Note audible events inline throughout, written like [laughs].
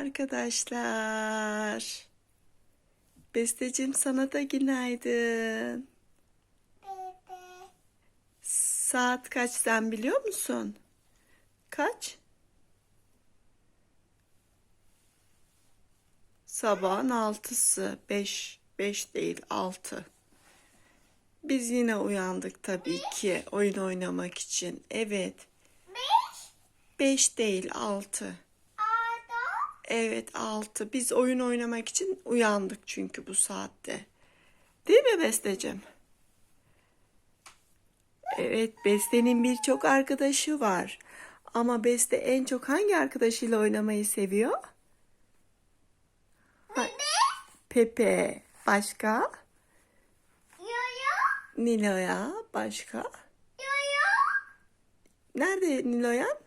Arkadaşlar. Besteciğim sana da günaydın. Saat kaç sen biliyor musun? Kaç? Sabahın altısı. Beş, beş değil altı. Biz yine uyandık tabii ki oyun oynamak için. Evet. Beş değil altı. Evet altı. Biz oyun oynamak için uyandık çünkü bu saatte. Değil mi Besteciğim? Evet Beste'nin birçok arkadaşı var. Ama Beste en çok hangi arkadaşıyla oynamayı seviyor? Ha- Pepe. Başka? Nilo'ya. Başka? Nerede Nilo'yan?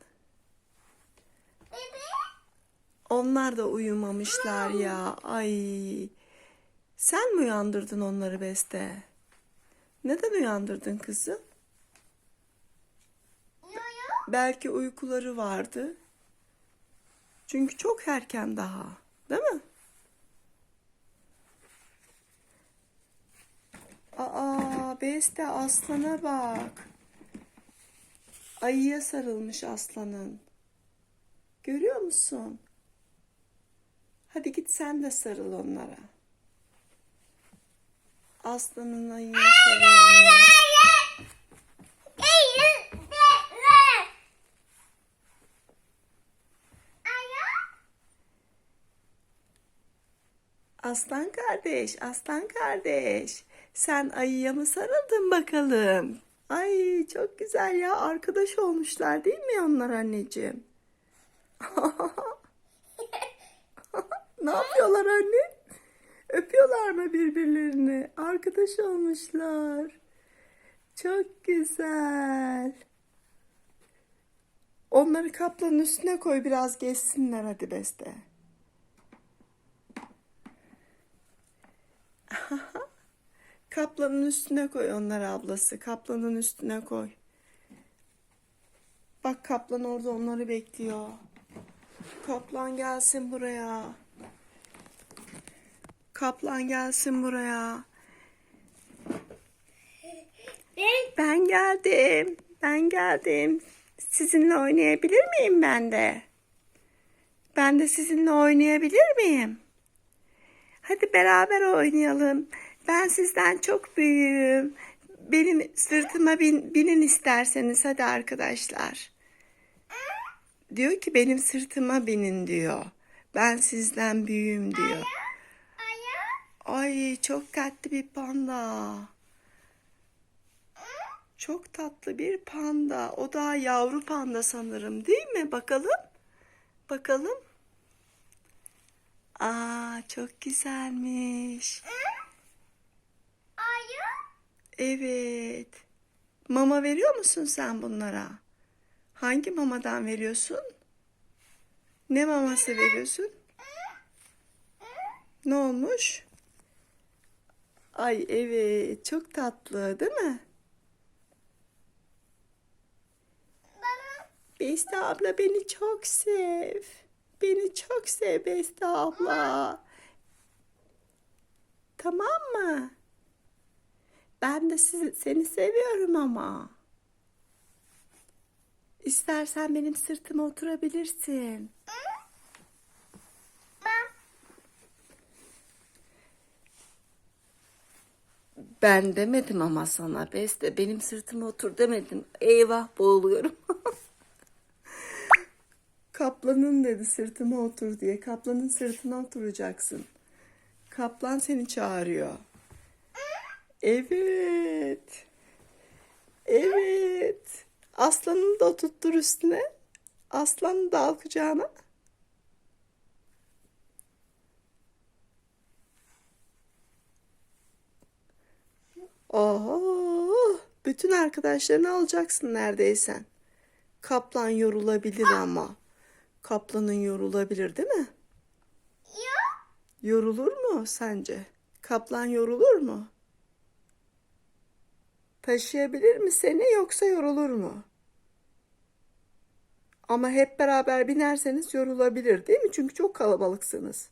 Onlar da uyumamışlar ya. Ay. Sen mi uyandırdın onları Beste? Neden uyandırdın kızım? Belki uykuları vardı. Çünkü çok erken daha. Değil mi? Aa, Beste aslana bak. Ayıya sarılmış aslanın. Görüyor musun? Hadi git sen de sarıl onlara. Aslanın ayıya sarılmış. Aslan kardeş, aslan kardeş. Sen ayıya mı sarıldın bakalım? Ay çok güzel ya. Arkadaş olmuşlar değil mi onlar anneciğim? [laughs] Ne yapıyorlar anne? Öpüyorlar mı birbirlerini? Arkadaş olmuşlar. Çok güzel. Onları kaplanın üstüne koy biraz gezsinler hadi Beste. [laughs] Kaplanın üstüne koy onları ablası. Kaplanın üstüne koy. Bak kaplan orada onları bekliyor. Kaplan gelsin buraya. Kaplan gelsin buraya. Ben geldim. Ben geldim. Sizinle oynayabilir miyim ben de? Ben de sizinle oynayabilir miyim? Hadi beraber oynayalım. Ben sizden çok büyüğüm. Benim sırtıma bin, binin isterseniz hadi arkadaşlar. Diyor ki benim sırtıma binin diyor. Ben sizden büyüğüm diyor. Ay çok tatlı bir panda. Çok tatlı bir panda. O da yavru panda sanırım değil mi? Bakalım. Bakalım. Aa çok güzelmiş. Evet. Mama veriyor musun sen bunlara? Hangi mamadan veriyorsun? Ne maması veriyorsun? Ne olmuş? Ay evet çok tatlı değil mi? Beste abla beni çok sev. Beni çok sev Beste abla. Tamam mı? Ben de sizi, seni seviyorum ama. İstersen benim sırtıma oturabilirsin. Ben demedim ama sana Beste benim sırtıma otur demedim. Eyvah boğuluyorum. [laughs] Kaplanın dedi sırtıma otur diye. Kaplanın sırtına oturacaksın. Kaplan seni çağırıyor. Evet. Evet. Aslanını da oturttur üstüne. Aslanı da al. Oh, bütün arkadaşlarını alacaksın neredeysen. Kaplan yorulabilir ama. Kaplanın yorulabilir değil mi? Yorulur mu sence? Kaplan yorulur mu? Taşıyabilir mi seni yoksa yorulur mu? Ama hep beraber binerseniz yorulabilir değil mi? Çünkü çok kalabalıksınız.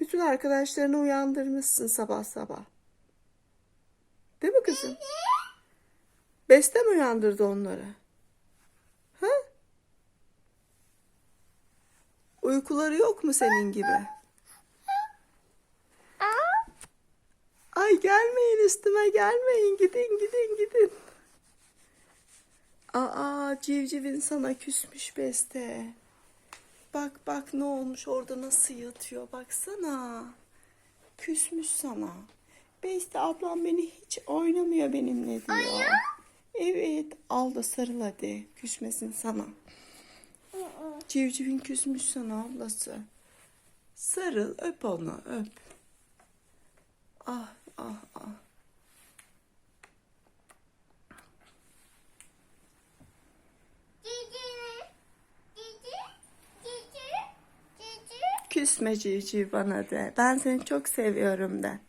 Bütün arkadaşlarını uyandırmışsın sabah sabah. Değil mi kızım? Beste mi uyandırdı onları? Ha? Uykuları yok mu senin gibi? Ay gelmeyin üstüme gelmeyin. Gidin gidin gidin. Aa civcivin sana küsmüş Beste. Bak bak ne olmuş orada nasıl yatıyor baksana. Küsmüş sana. Beste ablam beni hiç oynamıyor benimle diyor. Evet al da sarıl hadi küsmesin sana. Civcivin küsmüş sana ablası. Sarıl öp onu öp. Ah ah ah. Küsme civciv bana de. Ben seni çok seviyorum de.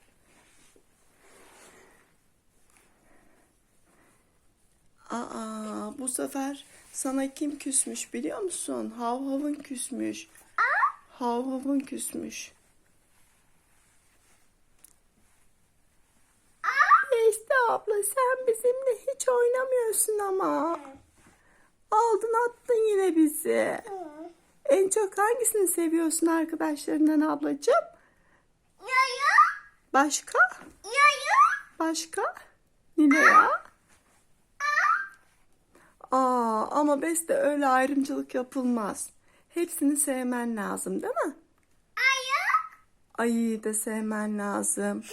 Aa, bu sefer sana kim küsmüş biliyor musun? Hav havın küsmüş. Hav havın küsmüş. İşte abla sen bizimle hiç oynamıyorsun ama. Aldın attın yine bizi. En çok hangisini seviyorsun arkadaşlarından ablacığım? Başka? Başka? Nilo'ya? Aa, ama Beste öyle ayrımcılık yapılmaz. Hepsini sevmen lazım değil mi? Ayıyı da sevmen lazım.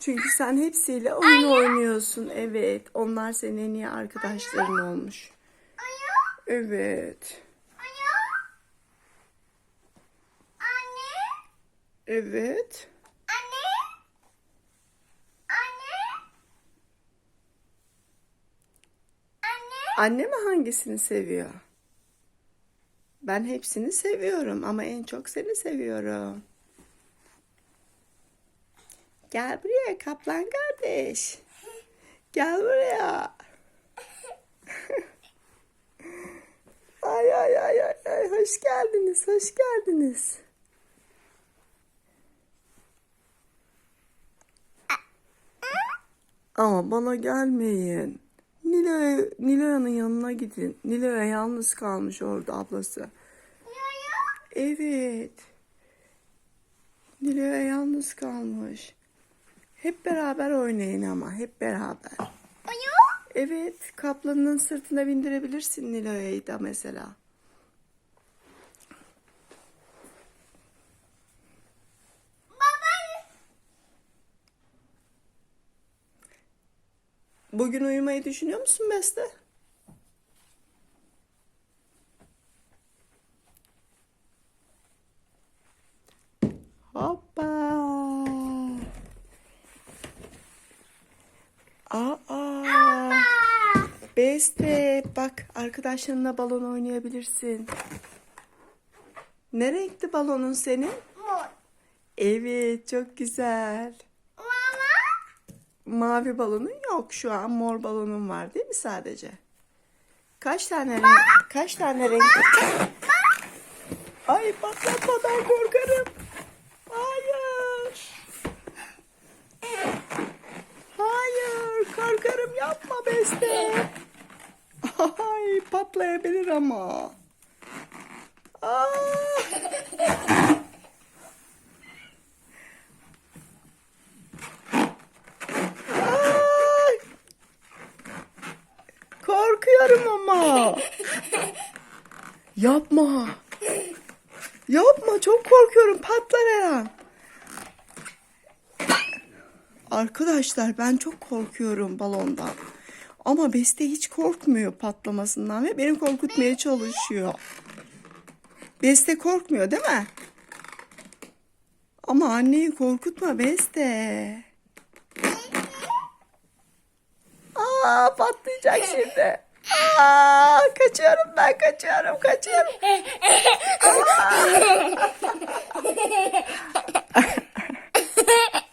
Çünkü sen hepsiyle oyun oynuyorsun. Evet. Onlar senin en iyi arkadaşların olmuş. Evet. Evet. Anne mi hangisini seviyor? Ben hepsini seviyorum ama en çok seni seviyorum. Gel buraya kaplan kardeş. Gel buraya. [laughs] ay ay ay ay ay hoş geldiniz, hoş geldiniz. Ama bana gelmeyin. Nilo'ya, Nilo'nun yanına gidin. Nilo'ya yalnız kalmış orada ablası. Evet. Nilo'ya yalnız kalmış. Hep beraber oynayın ama hep beraber. Evet, kaplanın sırtına bindirebilirsin Nilo'yu da mesela. Bugün uyumayı düşünüyor musun Beste? Hoppa. Aa. Beste bak arkadaşlarınla balon oynayabilirsin. Ne renkli balonun senin? Evet çok güzel. Mavi balonun yok şu an mor balonun var değil mi sadece? Kaç tane renk? Kaç tane renk? Ay patlatmadan korkarım. Hayır. Hayır korkarım yapma Beste. Ay patlayabilir ama. Aa. Ay. Korkuyorum ama. Yapma. Yapma çok korkuyorum patlar her an. Arkadaşlar ben çok korkuyorum balondan. Ama Beste hiç korkmuyor patlamasından ve beni korkutmaya çalışıyor. Beste korkmuyor değil mi? Ama anneyi korkutma Beste. Aa patlayacak şimdi. Aa, kaçıyorum ben kaçıyorum kaçıyorum. Aa. [laughs]